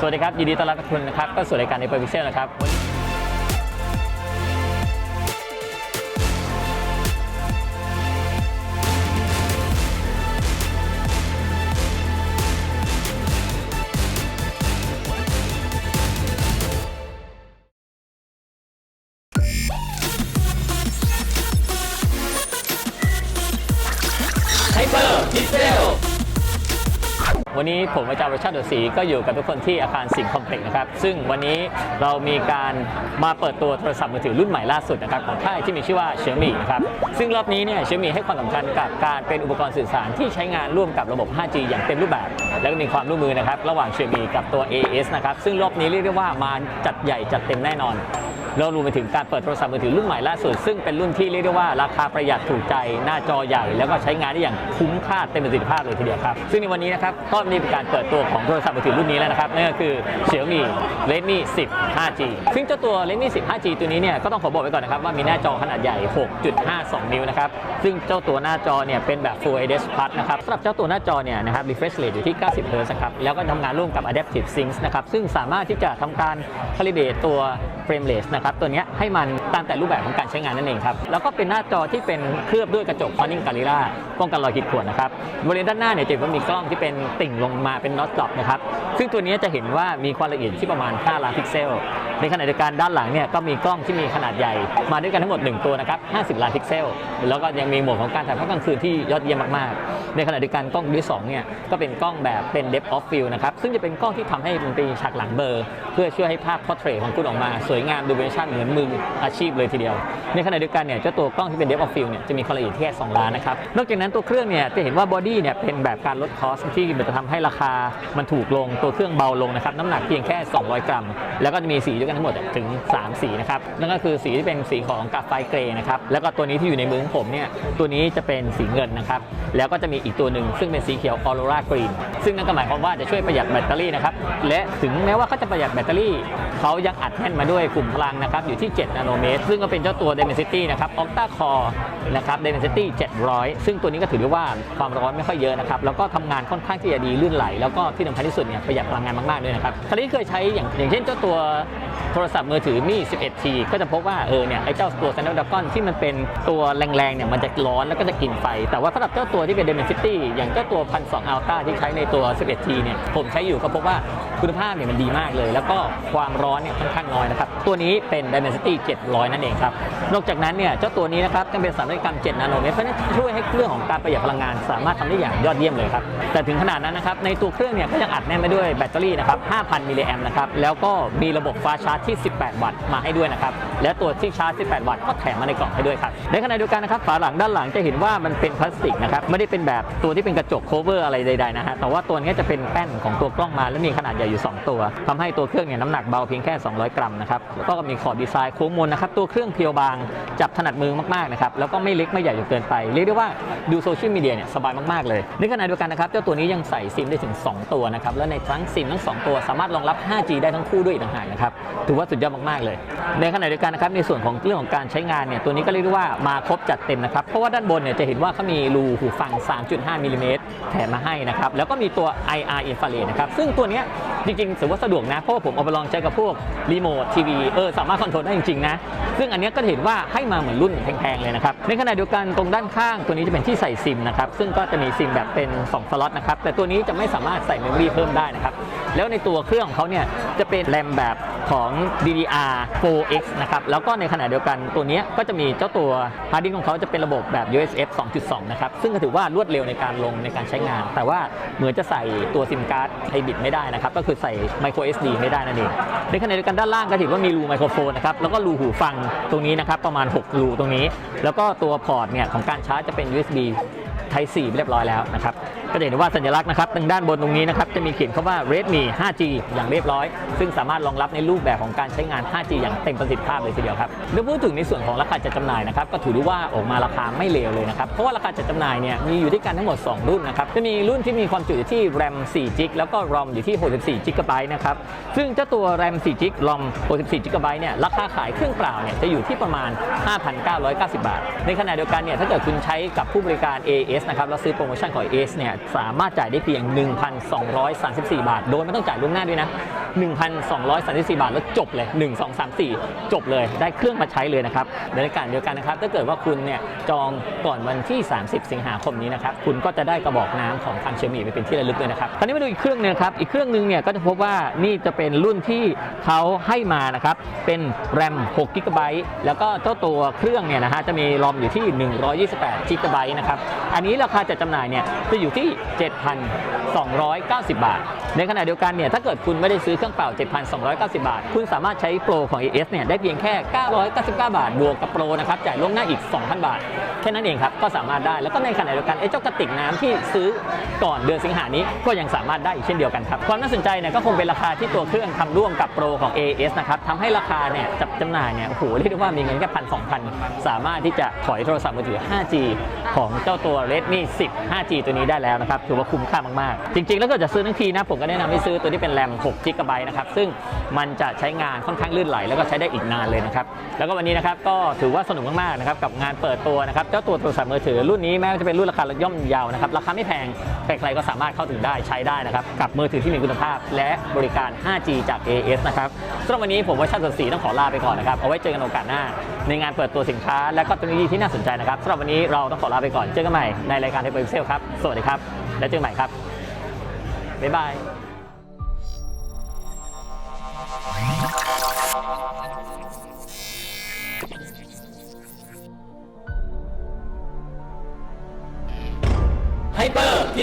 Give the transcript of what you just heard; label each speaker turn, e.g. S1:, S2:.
S1: สวัสดีครับ ยินดีต้อนรับทุกคนนะครับก็สู่รายการในเปอร์พิเซลนะครับไฮเปอร์พิเซล วันนี้ผมอาจารย์ประชาติดศรีก็อยู่กับทุกคนที่อาคารสิงห์คอมเพล็กซ์นะครับ ซึ่งวันนี้เรามีการมาเปิดตัวโทรศัพท์มือถือรุ่นใหม่ล่าสุดนะครับของค่ายที่มีชื่อว่าเฉียมี่นะครับ ซึ่งรอบนี้เนี่ยเฉียมี่ให้ความสำคัญกับการเป็นอุปกรณ์สื่อสารที่ใช้งานร่วมกับระบบ 5G อย่างเต็มรูปแบบ แล้วก็มีความร่วมมือนะครับระหว่างเฉียมี่กับตัว AS นะครับ ซึ่งรอบนี้เรียกได้ว่ามาจัดใหญ่จัดเต็มแน่นอน เรารวมไปถึงการเปิดโทรศัพท์มือถือรุ่นใหม่ล่าสุด ซึ่งเป็นรุ่นที่เรียกได้ว่าราคาประหยัดถูกใจหน้าจอใหญ่ แล้วก็ใช้งานได้อย่างคุ้มค่าเต็มประสิทธิภาพเลยทีเดียวครับ ซึ่งในวันนี้นะครับก็มีการเปิดตัวของโทรศัพท์มือถือรุ่นนี้แล้วนะครับนั่นก็คือ Xiaomi Redmi 10 5G ซึ่งเจ้าตัว Redmi 10 5G ตัวนี้เนี่ยก็ต้องขอบอกไว้ก่อนนะครับว่ามีหน้าจอขนาดใหญ่ 6.52 นิ้วนะครับซึ่งเจ้าตัวหน้าจอเนี่ยเป็นแบบ Full HD Plus นะครับสำหรับเจ้าตัวหน้าจอเนี่ยนะครับ refresh rate อยู่ที่ 90 Hz นะครับแล้วก็ทำงานร่วมกับ Adaptive Sync นะครับซึ่งสามารถที่จะทำการ calibrate ตัว frameless นะครับตัวนี้ให้มันตามแต่รูปแบบของการใช้งานนั่นเองครับ แล้วก็เป็นหน้าจอที่เป็นเคลือบด้วยกระจก Corning Gorilla ป้องกันรอยขีดข่วนนะครับบริเวณด้านหน้าเนี่ยจะเห็นว่ามีกล้องที่เป็นติ่งลงมาเป็นน็อตดรอปนะครับซึ่งตัวนี้จะเห็นว่ามีความละเอียดที่ประมาณ 5 ล้านพิกเซล ในขณะเดียวกันด้านหลังเนี่ยก็มีกล้องที่มีขนาดใหญ่ มาด้วยกันทั้งหมด 1 ตัวนะครับ 50 ล้านพิกเซล แล้วก็ยังมีโหมดของการถ่ายภาพกลางคืนที่ยอดเยี่ยมมากๆ ในขณะเดียวกันกล้องที่สองเนี่ยก็เป็นกล้องแบบเป็น depth of field นะครับซึ่งจะเป็นกล้องที่ทำให้มันเป็นฉากหลังเบอร์ เพื่อช่วยให้ภาพ portrait ของคุณออกมาสวยยงามดูเวอร์ชั่นเหมือนมืออาชีพเลยทีเดียว ในขณะเดียวกันเนี่ยเจ้าตัวกล้องที่เป็น depth of field เนี่ยจะมีความละเอียดที่แค่2ล้านนะครับนอกจากนั้นตัวเครื่องเนี่ยจะเห็นว่าบอดี้เนี่ยเป็นแบบการลดคอสที่จะทำให้ราคามันถูกลงตัวเครื่องเบาลงนะครับน้ำหนักเพียงแค่ 200 กรัม แล้วก็จะมีสีด้วยกันทั้งหมดถึง 3 สีนะครับนั่นก็คือสีที่เป็นสีของกาไฟเกรย์นะครับแล้วก็ตัวนี้ที่อยู่ในมือของผมเนี่ยตัวนี้จะเป็นสีเงินนะครับแล้วก็จะมีอีกตัวหนึ่งซึ่งเป็นสีเขียวออโรรากรีนซึ่งนั่นก็หมายความว่าจะช่วยประหยัดแบตเตอรี่นะครับและถึงแม้ว่าเขาจะประหยัดแบตเตอรี่เขายังอัดแน่นมาด้วยกลุ่มพลังนะครับอยู่ที่ 7 นาโนเมตร ซึ่งก็เป็นเจ้าตัว Dimensity นะครับ Octa Core นะครับ Dimensity 700 ซึ่งตัวนี้ก็ถือได้ว่าความร้อนไม่ค่อยเยอะนะครับ แล้วก็ทำงานค่อนข้างที่จะดีลื่นไหล แล้วก็ที่สำคัญที่สุดเนี่ยประหยัดพลังงานมากๆด้วยนะครับคราวนี้เคยใช้อย่างอย่างเช่นเจ้าตัวโทรศัพท์มือถือมี 11T ก็จะพบว่าเออเนี่ยไอ้เจ้าตัว Snapdragon ที่มันเป็นตัวแรงๆเนี่ยมันจะร้อนแล้วก็จะกินไฟ แต่ว่าสำหรับเจ้าตัวที่เป็น Dimensity อย่างเจ้าตัว 1,200 Ultra ที่ใช้ในตัว 11T เนี่ยผมใช้อยู่ก็พบว่า คุณภาพเนี่ยมันดีมากเลย แล้วก็ความร้อนเนี่ยค่อนข้างน้อยนะครับ ตัวนี้เป็น Dimensity 700 นั่นเองครับ นอกจากนั้นเนี่ยเจ้าตัวนี้นะครับยังเป็นสารกรรม 7 นาโนเมตรเพราะนั้นช่วยให้เครื่องของการประหยัดพลังงาน สามารถทำได้อย่างยอดเยี่ยมเลยครับ แต่ถึงขนาดนั้นนะครับในตัวเครื่องเนี่ยก็ยังอัดแน่นไปด้วยแบตเตอรี่นะครับ 5,000 มิลลิแอมป์นะครับ แล้วก็มีระบบฟ้าชาร์จที่ 18 วัตต์มาให้ด้วยนะครับ และตัวที่ชาร์จ 18 วัตต์ก็แถมมาในกล่องให้ด้วยครับ ในขณะเดียวกันนะครับฝาหลังด้านหลังจะเห็นว่ามันเป็นพลาสติกนะครับไม่ได้เป็นแบบตัวที่เป็นกระจกโคเวอร์อะไรใดๆนะฮะแต่ว่าตัวนี้จะเป็นแป้นของตัวกล้องมาและมีขนาดใหญ่อยู่ 2 ตัวทำให้ตัวเครื่องเนี่ยน้ำหนักเบาเพียงแค่ 200 กรัมนะครับแล้วก็มีขอบดีไซน์โค้งมนนะครับตัวเครื่องเพียวบางจับถนัดมือมากๆนะครับแล้วก็ไม่เล็กไม่ใหญ่จนเกินไป เรียกได้ว่าดูโซเชียลมีเดียเนี่ยสบายมากๆเลยในขณะเดียวกันนะครับเจ้าตัวนี้ยังใส่ซิมได้ถึง 2 ตัวนะครับและในทั้งซิมทั้ง 2 ตัวสามารถรองรับ 5G ได้ทั้งคู่ด้วยอีกต่างหากนะครับถือว่าสุดยอดมากๆเลย ในขณะเดียวกันนะครับในส่วนของเรื่องของการใช้งานเนี่ยตัวนี้ก็เรียกได้ว่ามาครบจัดเต็มนะครับเพราะว่าด้านบนเนี่ยจะเห็นว่าเขามีรูหูฟัง 3.5มิลลิเมตรแถมมาให้นะครับแล้วก็มีตัว IR infrared นะครับซึ่งตัวเนี้ย จริงๆถือว่าสะดวกนะ เพราะว่าผมเอาไปลองใช้กับพวกรีโมททีวีเออสามารถคอนโทรลได้จริงๆนะ ซึ่งอันนี้ก็เห็นว่าให้มาเหมือนรุ่นแพงๆเลยนะครับ ในขณะเดียวกันตรงด้านข้างตัวนี้จะเป็นที่ใส่ซิมนะครับ ซึ่งก็จะมีซิมแบบเป็น 2 สล็อตนะครับ แต่ตัวนี้จะไม่สามารถใส่เมมโมรีเพิ่มได้นะครับ แล้วในตัวเครื่องของเขาเนี่ยจะเป็นแรมแบบของ DDR 4X นะครับ แล้วก็ในขณะเดียวกันตัวนี้ก็จะมีเจ้าตัวฮาร์ดดิสก์ของเขาจะเป็นระบบแบบ USB 2.2 นะครับ ซึ่งก็ถือว่ารวดเร็วในการลงในการใช้งาน แต่ว่าเหมือนจะใส่ตัวซิมการ์ดไฮบริดไม่ได้นะครับ ก็คือใส่ micro SD ไม่ได้นั่นเอง ในขณะเดียวกันด้านล่างก็ถือว่ามีรูไมโครโฟนนะครับ แล้วก็รูหูฟังตรงนี้นะครับประมาณ 6 รูตรงนี้ แล้วก็ตัวพอร์ตเนี่ยของการชาร์จจะเป็น USB Type C เรียบร้อยแล้วนะครับ ก็จะเห็นว่าสัญลักษณ์นะครับทางด้านบนตรงนี้นะครับจะมีเขียนคำว่า Redmi 5G อย่างเรียบร้อย ซึ่งสามารถรองรับในรูปแบบของการใช้งาน 5G อย่างเต็มประสิทธิภาพเลยทีเดียวครับเมื่อพูดถึงในส่วนของราคาจัดจำหน่ายนะครับก็ถือได้ว่าออกมาราคาไม่เลวเลยนะครับเพราะว่าราคาจัดจำหน่ายเนี่ยมีอยู่ด้วยกันทั้งหมด 2 รุ่นนะครับจะมีรุ่นที่มีความจุอยู่ที่ RAM 4 g b แล้วก็ ROM อยู่ที่ 64 g b นะครับซึ่งเจ้าตัว RAM 4 g b ROM 64 g b เนี่ยราคาขายเครื่องเปล่าเนี่ยจะอยู่ที่ประมาณ 5,990 บาท ในขณะเดียวกันเนี่ยถ้าเกิดคุณใช้กับผู้บริการ AS นะครับแล้วซื้อโปรโมชั่นของ AS เนี่ยสามารถจ่ายได้เพียง 1,234 บาท โดยไม่ต้องจ่ายล่วงหน้าด้วยนะ1,234 บาทแล้วจบเลย 1 2 3 4 จบเลยได้เครื่องมาใช้เลยนะครับในการเดียวกันนะครับ ถ้าเกิดว่าคุณเนี่ยจองก่อนวันที่ 30 สิงหาคมนี้นะครับ คุณก็จะได้กระบอกน้ำของทางเชมีไปเป็นที่ระลึกเลยนะครับคราวนี้มาดูอีกเครื่องหนึงครับ อีกเครื่องหนึงเนี่ยก็จะพบว่านี่จะเป็นรุ่นที่เขาให้มานะครับ เป็นแรม6กิกะไบต์แล้วก็เจ้าตัวเครื่องเนี่ยนะฮะจะมีรอมอยู่ที่ 128กิกะไบต์นะครับ อันนี้ราคาจัดจำหน่ายเนี่ยจะอยู่ที่ 7,290 บาท ในขณะเดียวกันเนี่ยถ้าเกิดคุณไม่ได้ซื้อเครื่องเป่า 7,290 บาท คุณสามารถใช้โปรของ AS เนี่ยได้เพียงแค่ 999 บาท บวกกับโปรนะครับจ่ายล่วงหน้าอีก 2,000 บาท แค่นั้นเองครับ ก็สามารถได้ แล้วก็ในขณะเดียวกันไอ้เจ้ากระติกน้ำที่ซื้อก่อนเดือนสิงหานี้ก็ยังสามารถได้อีกเช่นเดียวกันครับ ความน่าสนใจเนี่ยก็คงเป็นราคาที่ตัวเครื่องทำร่วมกับโปรของ AS นะครับทำให้ราคาเนี่ยจับจำหน่ายเนี่ยโอ้โหเรียกได้ว่ามีเงินแค่พันสองพันสามารถที่จะถอยโทรศัพท์มือถือ 5G ของเจ้าตัว Redmi 10 5G ตัวนี้ได้แล้วนะครับถือว่าคุ้มค่ามากๆ จริงๆ แล้วก็จะซื้อทั้งทีนะผมก็แนะนำให้ซื้อตัวที่เป็นแรม6 g b นะครับ ซึ่งมันจะใช้งานค่อนข้างลื่นไหล แล้วก็ใช้ได้อีกนานเลยนะครับ แล้วก็วันนี้นะครับก็ถือว่าสนุกมากๆนะครับกับงานเปิดตัวนะครับเจ้าตัวโทรศัพท์มือถือรุ่นนี้แม้ว่าจะเป็นรุ่นราคาย่อมเยาวนะครับราคาไม่แพงใครๆก็สามารถเข้าถึงได้ใช้ได้นะครับกับมือถือที่มีคุณภาพ และบริการ 5G จาก AS นะครับสำหรับวันนี้ผมว่าชาติสดสีต้องขอลาไปก่อนนะครับเอาไว้เจอกันโอกาสหน้า ในงานเปิดตัวสินค้า และก็เทคโนโลยีที่น่าสนใจนะครับสำหรับวันนี้เราต้องขอลาไปก่อนเจอกันใหม่ในรายการเทปเซลครับสวัสดีครับแล้วเจอกันใหม่ครับบ๊ายบาย ไ